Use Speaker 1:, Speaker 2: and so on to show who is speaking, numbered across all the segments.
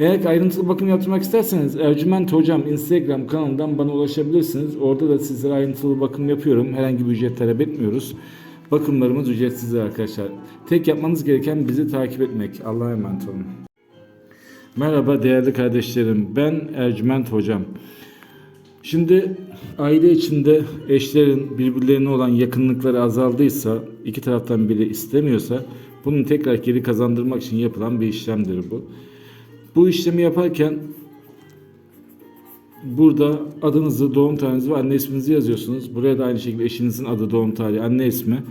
Speaker 1: Eğer ayrıntılı bakım yaptırmak isterseniz Ercüment Hocam Instagram kanalından bana ulaşabilirsiniz. Orada da sizlere ayrıntılı bakım yapıyorum. Herhangi bir ücret talep etmiyoruz. Bakımlarımız ücretsizdir arkadaşlar. Tek yapmanız gereken bizi takip etmek. Allah'a emanet olun. Merhaba değerli kardeşlerim. Ben Ercüment Hocam. Şimdi aile içinde eşlerin birbirlerine olan yakınlıkları azaldıysa, iki taraftan biri istemiyorsa bunun tekrar geri kazandırmak için yapılan bir işlemdir bu. Bu işlemi yaparken burada adınızı, doğum tarihinizi ve anne isminizi yazıyorsunuz. Buraya da aynı şekilde eşinizin adı, doğum tarihi, anne ismi.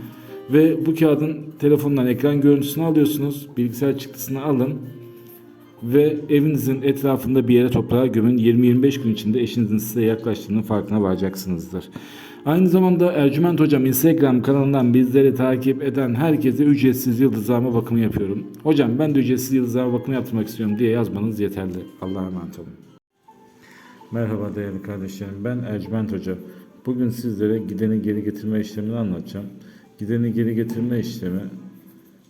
Speaker 1: Ve bu kağıdın telefondan ekran görüntüsünü alıyorsunuz. Bilgisayar çıktısını alın. Ve evinizin etrafında bir yere toprağa gömün. 20-25 gün içinde eşinizin size yaklaştığının farkına varacaksınızdır. Aynı zamanda Ercüment Hocam Instagram kanalından bizleri takip eden herkese ücretsiz yıldızlama bakımı yapıyorum. Hocam ben de ücretsiz yıldızlama bakımı yaptırmak istiyorum diye yazmanız yeterli. Allah'a emanet olun. Merhaba değerli kardeşlerim. Ben Ercüment Hoca. Bugün sizlere gideni geri getirme işlemini anlatacağım. Gideni geri getirme işlemi